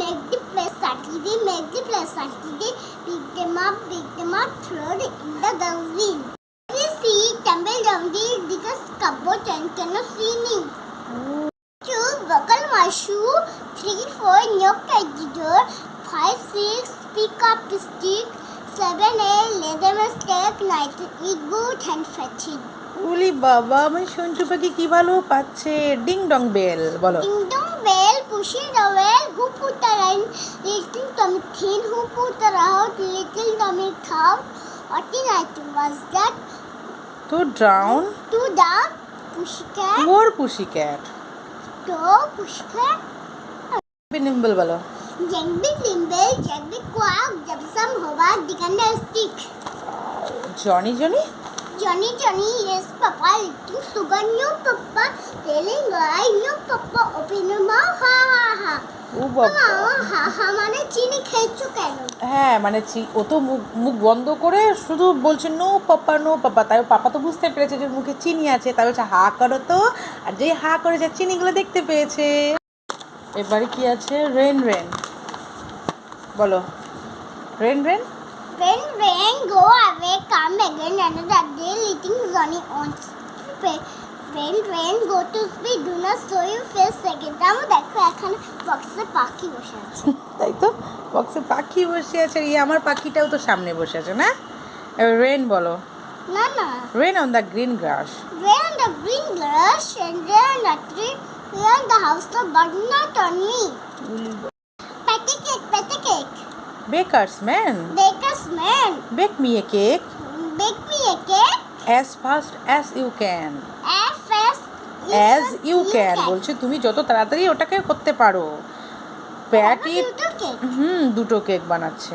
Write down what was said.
make the place Saturday, make the place Saturday, pick them up, pick them up, throw it in the dustbin. We see tumble down the biggest cupboard and cannot see me. Two buckle my shoe, three, four, knock at the door, five, six, pick up the stick, seven, eight, leather mistake, nine, eat good and fetching. উলি বাবা আমার সঞ্জু পাখি কি ভালো পাচ্ছে ding dong bell বলো Ding dong whale pushing the whale who put the line, little tummy thin, who put the out, little tummy out. What in it was that? To drown? To drown, pussycat. More pussycat. To pussycat. Nimble bolo. be nimble, Jack jagdik quack, jabsam hobak, dikander stick. Johnny Johnny? Johnny Johnny, yes, Papa, little sugar, new Papa, telling I, new Papa, open your মানে চিনি খেয়েছো কেন? হ্যাঁ মানে ও তো মুখ মুখ বন্ধ করে শুধু বলছে নো পাপা নো পাপা তাই পাপা তো বুঝতে পেরেছে যে মুখে চিনি আছে। তাই বলছে হা করো তো। আর যেই হা করেছে চিনিগুলো দেখতে পেয়েছে। এবারে কি আছে? রেন রেন বলো। Rain rain When rain go away, come again another day, letting Johnny on. When rain go to sleep, do not show your face again. তাও দেখো এখানে বক্সে পাখি বসে আছে তাই তো বক্সে পাখি বসে আছে ইয়ে আমার পাখিটাও তো সামনে বসে আছে না এবার রেন বলো না না rain on the green grass the green grass and rain on the tree, rain on the house, but not on me. Patty cake, patty cake. Baker's man Baker's man, bake me a cake bake me a cake as fast as you can as fast as you can বলছে তুমি যত তাড়াতাড়ি ওটাকে করতে পারো। Patty ইট হুম দুটো cake বানাচ্ছে।